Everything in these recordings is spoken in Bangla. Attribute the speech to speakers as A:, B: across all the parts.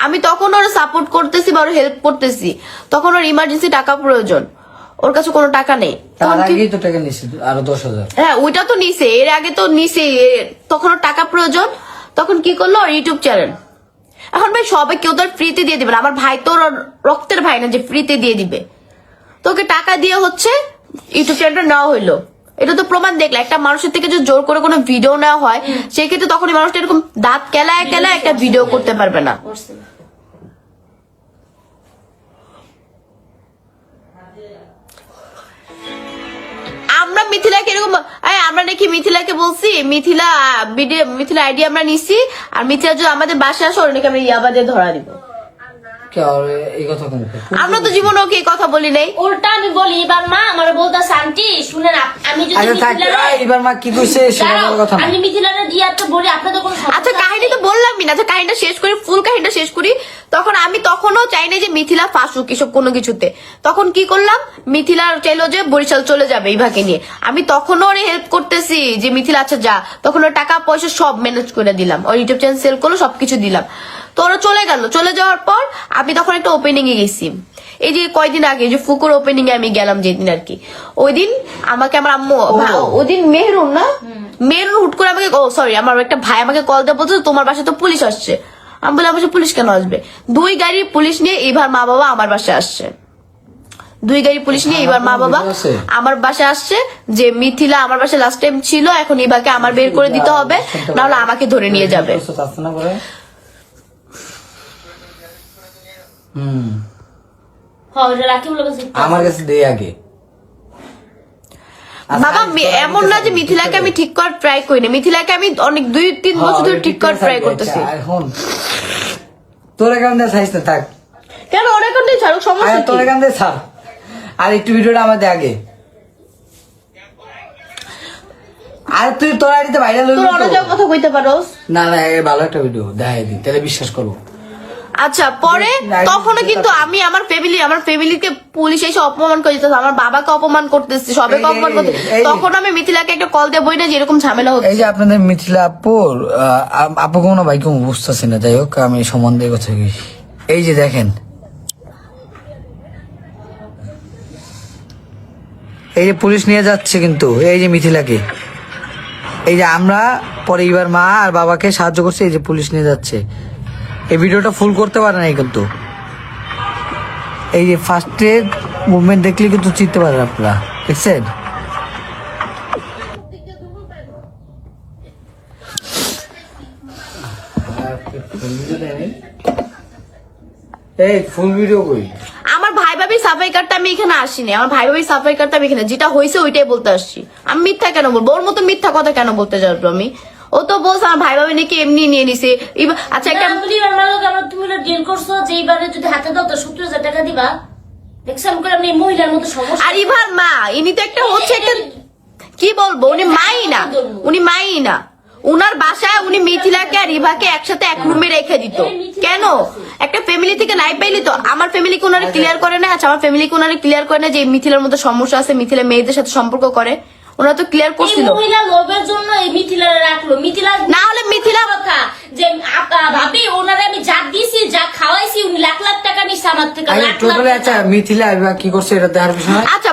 A: আমি তখন ওর সাপোর্ট করতেছি বা ওর হেল্প করতেছি। তখন ওর ইমার্জেন্সি টাকা প্রয়োজন। ওর কাছে কোনো টাকা নেই।
B: তার আগেই তো টাকা নিয়েছি আরও দশ হাজার।
A: হ্যাঁ ওইটা তো নিছে এর আগে তো নিছে। এ- তখন ওর টাকা প্রয়োজন। তখন কি করল? ওর ইউটিউব চ্যানেল এখন ভাই সবাই কেউ তো ফ্রিতে দিয়ে দিবে না। আমার ভাই তো ওর রক্তের ভাই না যে ফ্রিতে দিয়ে দিবে। তোকে টাকা দিয়ে হচ্ছে ইউটিউব চ্যানেলটা নেওয়া হইল। এটা তো প্রমাণ দেখলে একটা মানুষের থেকে যদি জোর করে কোনো ভিডিও নেওয়া হয় সেক্ষেত্রে তখন মানুষটা এরকম দাঁত কেলায় কেলায় একটা ভিডিও করতে পারবে না। আমরা মিথিলাকে এরকম আমরা নাকি মিথিলাকে বলছি, মিথিলা মিথিলা আইডিয়া আমরা নিছি, আর মিথিলা যদি আমাদের বাসায় আসো নাকি আমরা ইয়াবাদে ধরা দিব
B: কে আর এই কথা কেন
A: আমরা তো জীবনে ওকে এই কথা বলি নাই?
C: উল্টা আমি বলি এবার মা আমার বলতেছে আন্টি শুনেন আমি যদি
B: আচ্ছা থাক
C: মিথিলারে-
B: এই, এবার মা কি কইছে সেটা
C: দাঁড়াও,
B: বলার কথা
C: আমি মিথিলারে দিয়ে তো বলি আপনাদের কোনো
A: আচ্ছা কাহিনী তো বললামই না। আচ্ছা কাহিনীটা শেষ করি ফুল কাহিনীটা শেষ করি। তখন আমি তখনও চাই না যে মিথিলা ফাঁসুক এসব কোনো কিছুতে। তখন কি করলাম? মিথিলা চাইলো যে বরিশাল চলে যাবে ইভাকে নিয়ে। আমি তখনও ওরে হেল্প করতেছি যে মিথিলা আচ্ছা যা। তখন ওর টাকা পয়সা সব ম্যানেজ করে দিলাম। ওর ইউটিউব চ্যানেল সেল করল সবকিছু দিলাম। তো ওরা চলে গেল চলে যাওয়ার পর আমি তখন একটা ওপেনিং এ গেছি এই যে কয়দিন আগে যে ফুকুর ওপেনিং এ আমি গেলাম যেদিন আর কি ওই দিন আমাকে আমার আম্মু ওই দিন মেহরুন না মেহরুন হুট করে আমাকে ও সরি আমার একটা ভাই আমাকে কল দিয়ে বলছে তোমার বাসায় তো পুলিশ আসছে আমি বললাম আমার পুলিশ কেন আসবে দুই গাড়ি পুলিশ নিয়ে এবার মা বাবা আমার বাসায় আসছে দুই গাড়ি পুলিশ নিয়ে এবার মা বাবা আমার বাসায় আসছে যে মিথিলা আমার বাসায় লাস্ট টাইম ছিল এখন ইভাকে আমার বের করে দিতে হবে নাহলে আমাকে ধরে নিয়ে যাবে
B: বুঝতে চাচ্ছে না করে হুম।
C: হ্যাঁ
B: আমার কাছে দে আগে। আচ্ছা,
A: বাবা
B: তোরা
A: এমন না যে মিথিলাকে আমি ঠিক করার ট্রাই করি না মিথিলাকে আমি অনেক দুই তিন
B: হ্যাঁ,
A: বছর ধরে ঠিক করার
B: করে
A: ট্রাই করতেছি।
B: আচ্ছা, এখন। তোর এখান দিয়ে না থাক।
A: কেন? ওর অ্যাকাউন্টে ছাড়ুক সমস্যা
B: আরে তোর এখান ছাড়। আর একটু ভিডিওটা আমাদের আগে। আর তুই তোর আইডিতে ভাইরাল
A: তোর
B: হইবি
A: অন্য কথা কইতে পারোস।
B: না না এ ভালো একটা ভিডিও দেখাই দি তাহলে বিশ্বাস করব।
A: আচ্ছা পরে তখনও কিন্তু আমি আমার ফ্যামিলি আমার ফ্যামিলিকে পুলিশ এসে অপমান করে দিতেছে আমার বাবাকে অপমান করতেছে সবাইকে
B: যে,
A: অপমান করতে। তখন আমি মিথিলাকে একটা কল দিয়ে বই না যে এরকম ঝামেলা হচ্ছে
B: এই যে আপনাদের মিথিলা আপুর আপু কোনো ভাই কেউ বুঝতেছি না যাই হোক আমি সম্বন্ধে কথা কি এই যে দেখেন। এই যে পুলিশ নিয়ে যাচ্ছে কিন্তু এই যে মিথিলাকে। এই যে আমরা পরে এবার মা আর বাবাকে সাহায্য করছি এই যে পুলিশ নিয়ে যাচ্ছে। এই ভিডিওটা ফুল করতে পারে নাই কিন্তু। এই যে ফার্স্টে মুভমেন্ট দেখলে কিন্তু চিনতে পারেন আপনারা, দেখছেন? এই ফুল ভিডিও
A: আমার ভাই ভাবি সাফাই কাটতে আমি এখানে আসিনি। আমার ভাই ভাবি সাফাই কাটতে আমি এখানে যেটা হয়েছে ওইটাই বলতে আসছি। আমি মিথ্যা কেন বলব? ওর মতো মিথ্যা কথা কেন বলতে যাব আমি? ও তো বলছে আমার ভাই ভাবি নাকি এমনি নিয়ে নিছে। আচ্ছা একটা
C: মালক আমরা তুমি ডিল করছ যে এইবারে যদি হাতে দাও তো সত্তর হাজার টাকা দিবা। দেখছেন করে আপনি মহিলার মতো সমস্যা।
A: আর ইভার মা ইনি তো একটা হচ্ছে একটা কি বলব উনি মাই না উনি মাই না। উনার বাসায় উনি মিথিলাকে আর ইভাকে একসাথে এক রুমে রেখে দিত। কেন? একটা ফ্যামিলি থেকে নাই পাইলি তো? আমার ফ্যামিলিকে ওনারা ক্লিয়ার করে না? আচ্ছা আমার ফ্যামিলিকে ওনারা ক্লিয়ার করে না যে মিথিলার মধ্যে সমস্যা আছে মিথিলা মেয়েদের সাথে সম্পর্ক করে? ওনারা তো ক্লিয়ার
C: এই
A: করছিল।
C: মহিলা লোভের জন্য এই মিথিলা রাখল। মিথিলা
A: না হলে মিথিলা
C: কথা যে ভাবি ওনারে আমি যা দিছি যা খাওয়াইছি উনি লাখ লাখ টাকা নিচ্ছে আমার থেকে লাখ লাখ
B: আচ্ছা মিথিলা কি করছে এটা দেখার বিষয়?
A: আচ্ছা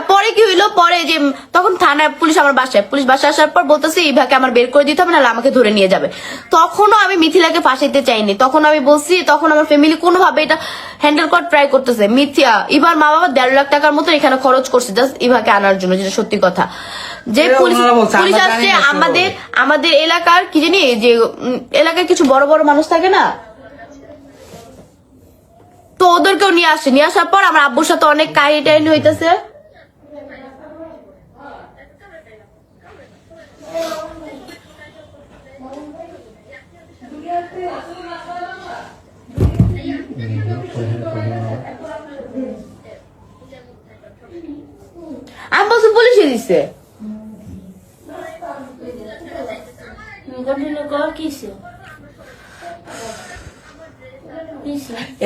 A: পরে যে তখন থানায় পুলিশ আমার বাসায় পুলিশ বাসায় আসার পর বলতেছে ইভাকে আমার বের করে দিতে হবে নাহলে আমাকে ধরে নিয়ে যাবে। তখনও আমি মিথিলাকে ফাঁসাইতে চাইনি। তখন আমি বলছি তখন আমার ফ্যামিলি কোনোভাবে এটা হ্যান্ডেল করার ট্রাই করতেছে। মিথিয়া ইভার মা বাবা দেড় লাখ টাকার মতো এখানে খরচ করছে জাস্ট ইভাকে আনার জন্য যেটা সত্যি কথা। যে পুলিশ পুলিশ আসছে আমাদের আমাদের এলাকার কি জানি যে উম, এলাকার কিছু বড় বড় মানুষ থাকে না? তো ওদেরকেও নিয়ে আসে নিয়ে আসার পর আমার আব্বুর সাথে অনেক কাহিনী টাহিনী হইতেছে। আমি পুলিশে দিছে।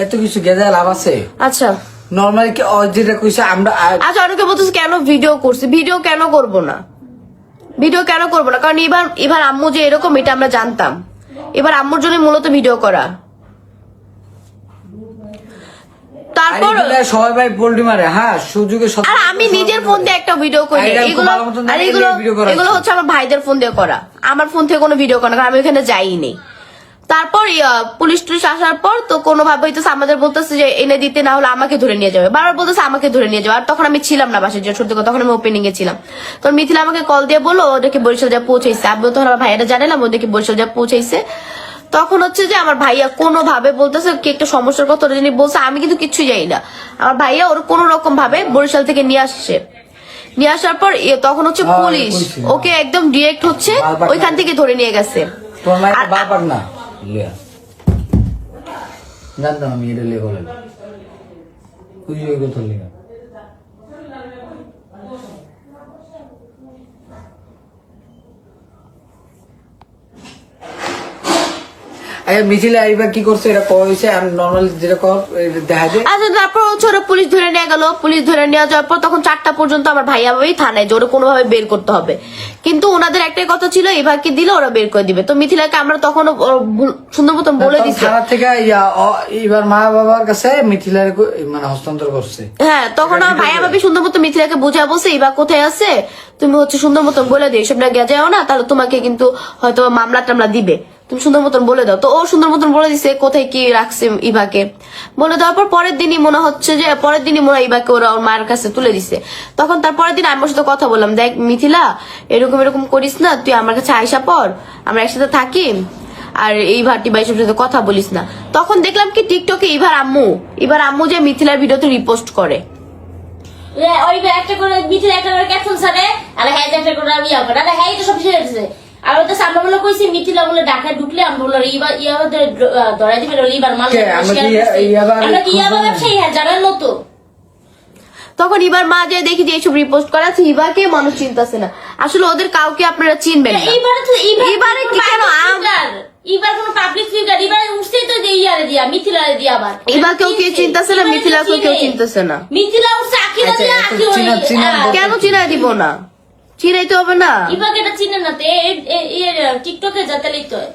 B: এত কিছু গেজা লাভ আছে?
A: আচ্ছা।
B: নর্মালি কি যেটা কইছে আমরা
A: আচ্ছা অনেকে বলতেছে কেন ভিডিও করছি? ভিডিও কেন করব না? ভিডিও কেন করব না? কারণ এবার এবার আম্মু যে এরকম এটা আমরা জানতাম। এবার আম্মুর জন্য মূলত ভিডিও করা। তারপর
B: সবাই ভাই পোল্ট্রি মারে। হ্যাঁ সুযোগে
A: আর আমি নিজের ফোন দিয়ে একটা ভিডিও করি। এগুলো আর।
B: হচ্ছে
A: আমার ভাইদের ফোন দিয়ে করা। আমার ফোন থেকে কোনো ভিডিও করা কারণ আমি ওখানে যাইনি। তারপর পুলিশ টুলিশ আসার পর তো কোনো ভাবে হইতেছে আমাদের বলতেছে যে এনে দিতে না হলে আমাকে ধরে নিয়ে যাবে। বারবার বলতেছে আমাকে ধরে নিয়ে যাবে। আর তখন আমি ছিলাম না বাসায় যে সত্যি কথা তখন আমি ওপেনিং এ ছিলাম। তো মিথিলা আমাকে কল দিয়ে বলল ওদেরকে বরিশাল যা পৌঁছাইছে। আমি তখন আমার ভাইয়াটা জানালাম ওদেরকে বরিশাল যা পৌঁছাইছে। তখন হচ্ছে যে আমার ভাইয়া কোনো ভাবে বলতেছে কি একটা সমস্যার কথা ওরা যিনি বলছে আমি কিন্তু কিচ্ছু জানি না। আমার ভাইয়া ওর কোনো রকম ভাবে বরিশাল থেকে নিয়ে আসছে। নিয়ে আসার পর তখন হচ্ছে
B: হ্যাঁ,
A: পুলিশ ওকে একদম ডিরেক্ট হচ্ছে ওইখান থেকে ধরে নিয়ে গেছে।
B: না? লিয়া জানতাম আমি এটা লিয়ে বলে তুই ওই কথা লিয়া আচ্ছা মিছিলে এইবার কি করছে এটা কওয়া হয়েছে আমি নর্মাল যেটা কর দেখা যায়।
A: আচ্ছা তারপর হচ্ছে ওরা পুলিশ ধরে নিয়ে গেল। পুলিশ ধরে নিয়ে যাওয়ার পর তখন চারটা পর্যন্ত আমার ভাইয়া ভাই থানায় যে ওরা কোনোভাবে বের করতে হবে। কিন্তু ওনাদের একটাই কথা ছিল এভাবে দিলে ওরা বের করে দিবে। তো মিথিলাকে আমরা তখন সুন্দর মতন বলে দিচ্ছি
B: থানা থেকে এবার মা বাবার কাছে মিথিলার মানে হস্তান্তর করছে।
A: হ্যাঁ তখন আমার ভাইয়া ভাবি সুন্দর মতো মিথিলাকে বুঝা বসে এবার কোথায় আছে? তুমি হচ্ছে সুন্দর মতন বলে দিও এসব না গেছে যাও না তাহলে তোমাকে কিন্তু হয়তো মামলা টামলা দিবে। তুমি সুন্দর মতন বলে দাও। তো ও সুন্দর মতন বলে দিছে, কোথায় কি রাখছে ইভাকে। বলে দেওয়ার পর পরের দিনই মনে হচ্ছে যে, পরের দিনই মনে হয় ইভাকে ওরা ওর মায়ের কাছে তুলে দিছে। তখন তার পরের দিন আমার সাথে কথা বললাম, দেখ মিথিলা, এরকম এরকম করিস না, তুই আমার কাছে আয়সা পর, আমরা একসাথে থাকি আর এই ভাটি বাইসের সাথে কথা বলিস না। তখন দেখলাম কি টিকটকে এবার আম্মু এবার আম্মু যে মিথিলার ভিডিওতে রিপোস্ট করে।
C: ওই একটা করে মিথিলা একটা করে ক্যাপশন ছাড়ে, আর হ্যাঁ একটা করে আমি হ্যাঁ তো সব হয়েছে আর বলে কইছি মিথিলা বলে ঢাকায় ঢুকলে আমরা বলে ইবা ধরা দিবে ইবার মাল
B: আমরা কি ইয়াবার
C: আমরা কি ইয়াবা ব্যবসায়ী? হ্যাঁ জানেন
A: তখন এবার মা যে দেখি যে এইসব রিপোস্ট করা আছে ইভাকে মানুষ চিনতেছে না। আসলে ওদের কাউকে আপনারা চিনবেন না।
C: তো
A: কি কেন
C: কোন পাবলিক ফিগার এবারে উঠছেই তো যে ইয়ারে দিয়া মিথিলারে দিয়া আবার।
A: ইভাকেও কেউ চিনতেছে না কেউ চিনতেছে না।
C: মিথিলা উঠছে আকিরা
B: আচ্ছা,
C: দিয়া আকি ওই
B: চিনা- চিনা-
A: কেন চিনাই দিব না? চিনাইতে হবে না।
C: ইভাকে এটা চিনে না তে টিকটকে যাতে লিখতে হয়।